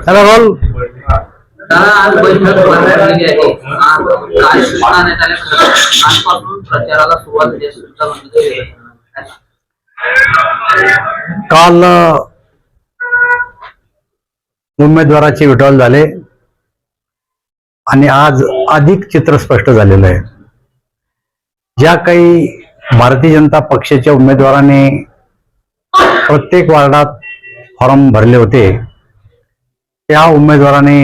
चला रोल दादा आज बैठक भरण्यात आलेली आहे आज काय सूचना देण्यात आल्या आजपासून प्रचाराला सुरुवात झाली अशी सूचना म्हणजे काल उमेदवाराचे विड्रॉल झाले आणि आज अधिक चित्र स्पष्ट झालेलं आहे. ज्या काही भारतीय जनता पक्षाच्या उमेदवाराने प्रत्येक वार्डात फॉर्म भरले होते. त्या उमेदवाराने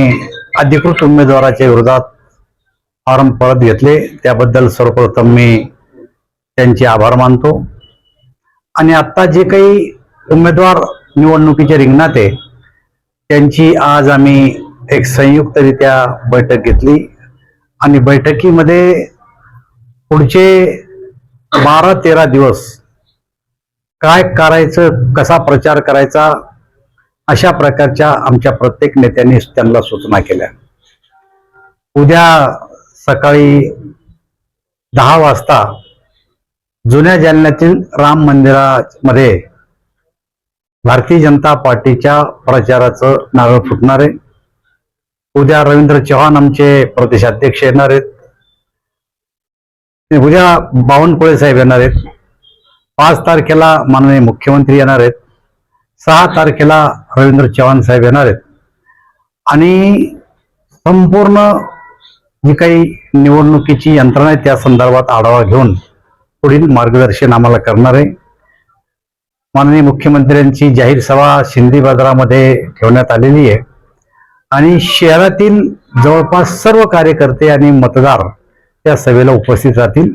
अधिकृत उमेदवाराच्या विरोधात फॉर्म परत घेतले. त्याबद्दल सर्वप्रथम मी त्यांचे आभार मानतो. आणि आता जे काही उमेदवार निवडणुकीच्या रिंगणात आहे त्यांची आज आम्ही एक संयुक्तरित्या बैठक घेतली. आणि बैठकीमध्ये पुढचे बारा तेरा दिवस काय करायचं कसा प्रचार करायचा अशा प्रकारच्या आमच्या प्रत्येक नेत्यांनी त्यांना सूचना केल्या. उद्या सकाळी दहा वाजता जुन्या जालन्यातील राम मंदिरामध्ये भारतीय जनता पार्टीच्या प्रचाराचं नारळ फुटणार आहे. उद्या रवींद्र चव्हाण आमचे प्रदेशाध्यक्ष येणार आहेत. उद्या बावनकुळे साहेब येणार आहेत. पाच तारखेला माननीय मुख्यमंत्री येणार आहेत. सहा तारखेला रवींद्र चव्हाण साहेब येणार आहेत. आणि संपूर्ण जी काही निवडणुकीची यंत्रणा आहे त्या संदर्भात आढावा घेऊन पुढील मार्गदर्शन आम्हाला करणार आहे. माननीय मुख्यमंत्र्यांची जाहीर सभा शिंदे बाजारामध्ये ठेवण्यात आलेली आहे. आणि शहरातील जवळपास सर्व कार्यकर्ते आणि मतदार त्या सभेला उपस्थित राहतील.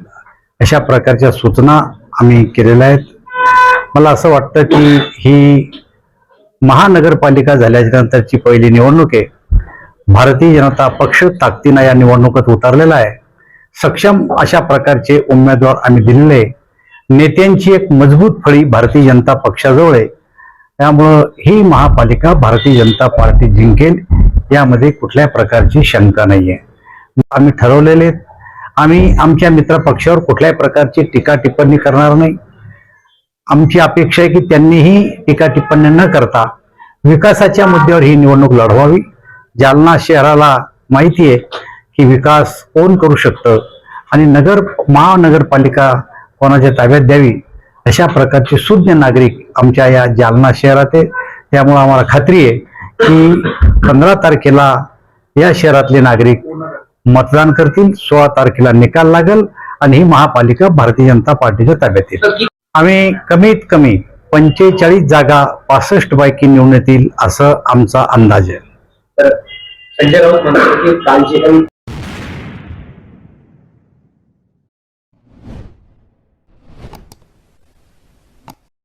अशा प्रकारच्या सूचना आम्ही केलेल्या आहेत. मला असं वाटतं की ही महानगरपालिका झाल्याच्या नंतरची पहिली निवडणूक आहे. भारतीय जनता पक्ष ताकदीनं या निवडणुकीत उतरलेला आहे. सक्षम अशा प्रकारचे उमेदवार आम्ही दिलेले नेत्यांची एक मजबूत फळी भारतीय जनता पक्षाजवळ आहे. त्यामुळं ही महापालिका भारतीय जनता पार्टी जिंकेल यामध्ये कुठल्या प्रकारची शंका नाहीये. आम्ही ठरवलेले आम्ही आमच्या मित्र पक्षावर कुठल्याही प्रकारची टीका टिप्पणी करणार नाही. आमची अपेक्षा आहे की त्यांनीही टीका टिप्पण्या न करता विकासाच्या मुद्द्यावर ही निवडणूक लढवावी. जालना शहराला माहिती आहे की विकास कोण करू शकतं आणि नगर महानगरपालिका कोणाच्या ताब्यात द्यावी अशा प्रकारचे सुज्ञ नागरिक आमच्या या जालना शहरात आहे. त्यामुळे आम्हाला खात्री आहे की पंधरा तारखेला या शहरातले नागरिक मतदान करतील सोळा तारखेला निकाल लागेल आणि ही महापालिका भारतीय जनता पार्टीच्या ताब्यात येईल. आम्ही कमीत कमी पंचेचाळीस जागा पासष्ट पैकी निवडून येतील असं आमचा अंदाज आहे. तर संजय राऊत म्हणतात की कालची